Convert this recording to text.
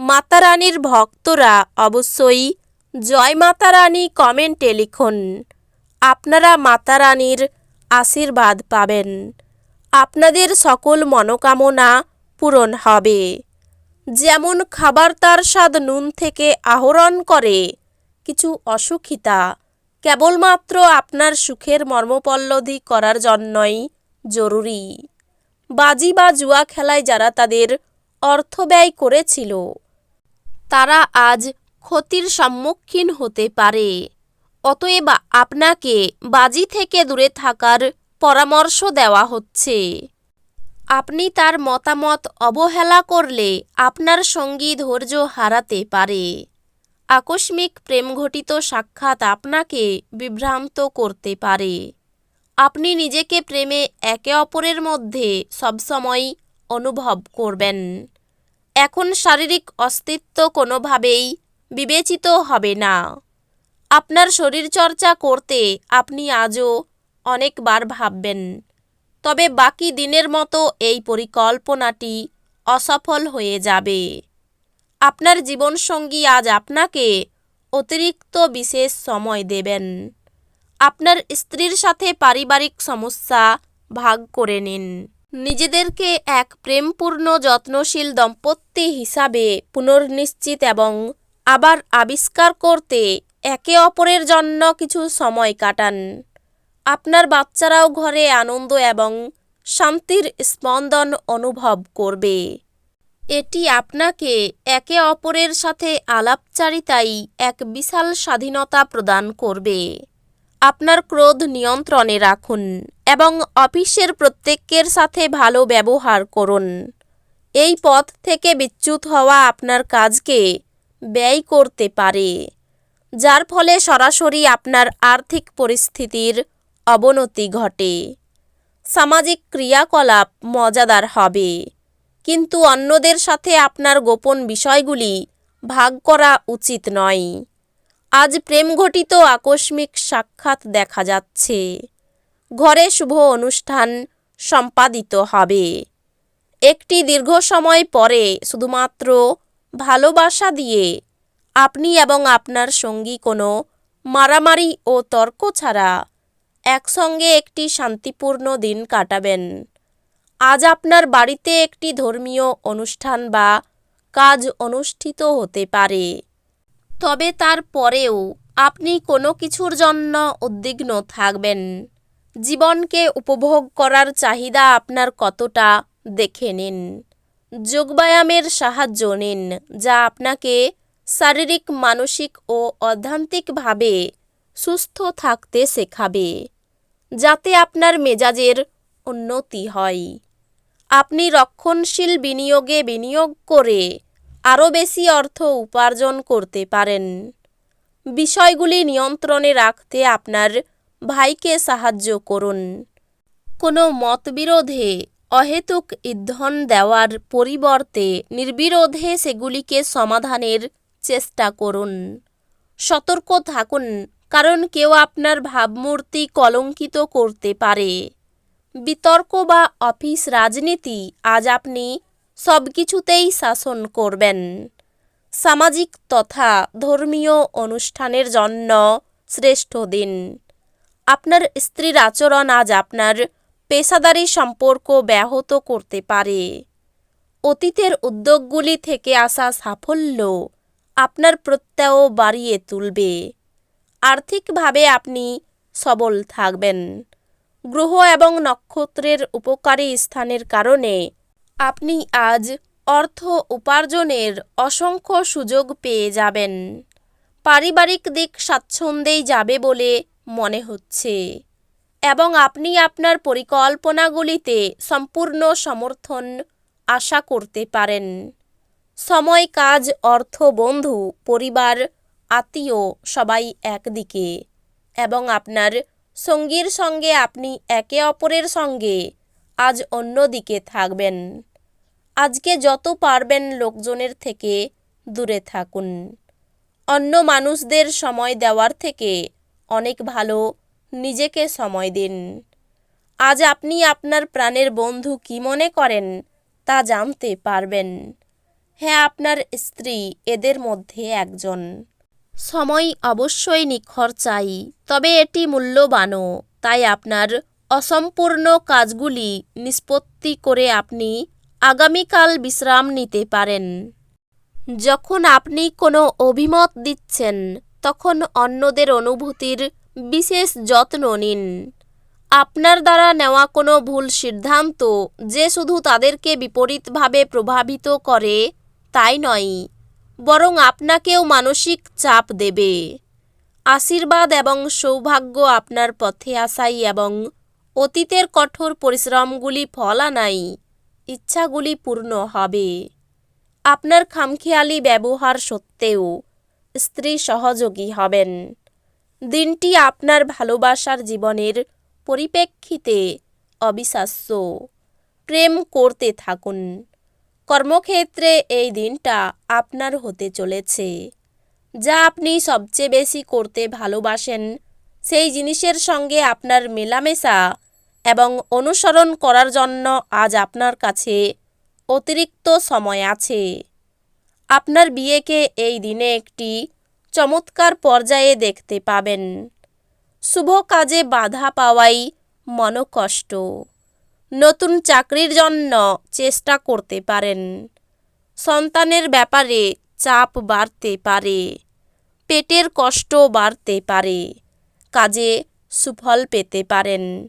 মাতারানীর ভক্তরা অবশ্যই জয় মাতারানী কমেন্টে লিখুন। আপনারা মাতারানীর আশীর্বাদ পাবেন। আপনাদের সকল মনোকামনা পূরণ হবে। যেমন খাবার তার স্বাদ নুন থেকে আহরণ করে, কিছু অসুখিতা কেবলমাত্র আপনার সুখের মর্মপল্লধি করার জন্যই জরুরি। বাজি বা জুয়া খেলায় যারা তাদের অর্থ ব্যয় করেছিল তারা আজ ক্ষতির সম্মুখীন হতে পারে। অতএব আপনাকে বাজি থেকে দূরে থাকার পরামর্শ দেওয়া হচ্ছে। আপনি তার মতামত অবহেলা করলে আপনার সঙ্গী ধৈর্য হারাতে পারে। আকস্মিক প্রেমঘটিত সাক্ষাৎ আপনাকে বিভ্রান্ত করতে পারে। আপনি নিজেকে প্রেমে একে অপরের মধ্যে সবসময় অনুভব করবেন। এখন শারীরিক অস্তিত্ব কোনোভাবেই বিবেচিত হবে না। আপনার শরীরচর্চা করতে আপনি আজও অনেকবার ভাববেন। তবে বাকি দিনের মতো এই পরিকল্পনাটি অসফল হয়ে যাবে। আপনার জীবনসঙ্গী আজ আপনাকে অতিরিক্ত বিশেষ সময় দেবেন। আপনার স্ত্রীর সাথে পারিবারিক সমস্যা ভাগ করে নিন। নিজেদেরকে এক প্রেমপূর্ণ, যত্নশীল দম্পতি হিসাবে পুনর্নিশ্চিত এবং আবার আবিষ্কার করতে একে অপরের জন্য কিছু সময় কাটান। আপনার বাচ্চারাও ঘরে আনন্দ এবং শান্তির স্পন্দন অনুভব করবে। এটি আপনাকে একে অপরের সাথে আলাপচারিতাই এক বিশাল স্বাধীনতা প্রদান করবে। আপনার ক্রোধ নিয়ন্ত্রণে রাখুন এবং অফিসের প্রত্যেকের সাথে ভালো ব্যবহার করুন। এই পথ থেকে বিচ্যুত হওয়া আপনার কাজকে ব্যয় করতে পারে, যার ফলে সরাসরি আপনার আর্থিক পরিস্থিতির অবনতি ঘটে। সামাজিক ক্রিয়াকলাপ মজাদার হবে, কিন্তু অন্যদের সাথে আপনার গোপন বিষয়গুলি ভাগ করা উচিত নয়। আজ প্রেমঘটিত আকস্মিক সাক্ষাৎ দেখা যাচ্ছে। ঘরে শুভ অনুষ্ঠান সম্পাদিত হবে। একটি দীর্ঘ সময় পরে শুধুমাত্র ভালোবাসা দিয়ে আপনি এবং আপনার সঙ্গী কোনো মারামারি ও তর্ক ছাড়া একসঙ্গে একটি শান্তিপূর্ণ দিন কাটাবেন। আজ আপনার বাড়িতে একটি ধর্মীয় অনুষ্ঠান বা কাজ অনুষ্ঠিত হতে পারে। তবে তারপরেও আপনি কোনো কিছুর জন্য উদ্বিগ্ন থাকবেন। জীবনকে উপভোগ করার চাহিদা আপনার কতটা দেখে নিন। যোগব্যায়ামের সাহায্য নিন, যা আপনাকে শারীরিক, মানসিক ও অধ্যান্তিকভাবে সুস্থ থাকতে শেখাবে, যাতে আপনার মেজাজের উন্নতি হয়। আপনি রক্ষণশীল বিনিয়োগে বিনিয়োগ করে আরও বেশি অর্থ উপার্জন করতে পারেন। বিষয়গুলি নিয়ন্ত্রণে রাখতে আপনার ভাইকে সাহায্য করুন। কোনো মতবিরোধে অহেতুক ইন্ধন দেওয়ার পরিবর্তে নির্বিরোধে সেগুলিকে সমাধানের চেষ্টা করুন। সতর্ক থাকুন, কারণ কেউ আপনার ভাবমূর্তি কলঙ্কিত করতে পারে। বিতর্ক বা অফিস রাজনীতি আজ আপনি সব কিছুতেই শাসন করবেন। সামাজিক তথা ধর্মীয় অনুষ্ঠানের জন্য শ্রেষ্ঠ দিন। আপনার স্ত্রীর আচরণ আজ আপনার পেশাদারি সম্পর্ক ব্যাহত করতে পারে। অতীতের উদ্যোগগুলি থেকে আসা সাফল্য আপনার প্রত্যয় বাড়িয়ে তুলবে। আর্থিকভাবে আপনি সবল থাকবেন। গ্রহ এবং নক্ষত্রের উপকারী স্থানের কারণে আপনি আজ অর্থ উপার্জনের অসংখ্য সুযোগ পেয়ে যাবেন। পারিবারিক দিক স্বাচ্ছন্দ্যেই যাবে বলে মনে হচ্ছে। এবং আপনি আপনার পরিকল্পনাগুলিতে সম্পূর্ণ সমর্থন আশা করতে পারেন। সময়, কাজ, অর্থ, বন্ধু, পরিবার, আত্মীয় সবাই একদিকে। এবং আপনার সঙ্গীর সঙ্গে আপনি একে অপরের সঙ্গে আজ অন্যদিকে থাকবেন। আজকে যত পারবেন লোকজনের থেকে দূরে থাকুন। অন্য মানুষদের সময় দেওয়ার থেকে অনেক ভালো নিজেকে সময় দিন। আজ আপনি আপনার প্রাণের বন্ধু কি মনে করেন তা জানতে পারবেন। হ্যাঁ আপনার স্ত্রী এদের মধ্যে একজন। সময় অবশ্যই নিখর চাই, তবে এটি মূল্যবানও তাই আপনার অসম্পূর্ণ কাজগুলি নিষ্পত্তি করে আপনি আগামীকাল বিশ্রাম নিতে পারেন। যখন আপনি কোনো অভিমত দিচ্ছেন, তখন অন্যদের অনুভূতির বিশেষ যত্ন নিন। আপনার দ্বারা নেওয়া কোনো ভুল সিদ্ধান্ত যে শুধু তাদেরকে বিপরীতভাবে প্রভাবিত করে, তাই নয়, বরং আপনাকেও মানসিক চাপ দেবে। আশীর্বাদ এবং সৌভাগ্য আপনার পথে আসাই এবং অতীতের কঠোর পরিশ্রমগুলি ফল আনাই ইচ্ছাগুলি পূর্ণ হবে। আপনার খামখেয়ালি ব্যবহার সত্ত্বেও স্ত্রী সহযোগী হবেন। দিনটি আপনার ভালোবাসার জীবনের পরিপ্রেক্ষিতে অবিশ্বাস্য। প্রেম করতে থাকুন। কর্মক্ষেত্রে এই দিনটা আপনার হতে চলেছে। যা আপনি সবচেয়ে বেশি করতে ভালোবাসেন, সেই জিনিসের সঙ্গে আপনার মেলামেশা এবং অনুসরণ করার জন্য আজ আপনার কাছে অতিরিক্ত সময় আছে। আপনার বিয়েকে এই দিনে একটি চমৎকার পর্যায়ে দেখতে পাবেন। শুভ কাজে বাধা পাওয়াই মনকষ্ট। নতুন চাকরির জন্য চেষ্টা করতে পারেন। সন্তানের ব্যাপারে চাপ বাড়তে পারে। পেটের কষ্ট বাড়তে পারে। কাজে সুফল পেতে পারেন।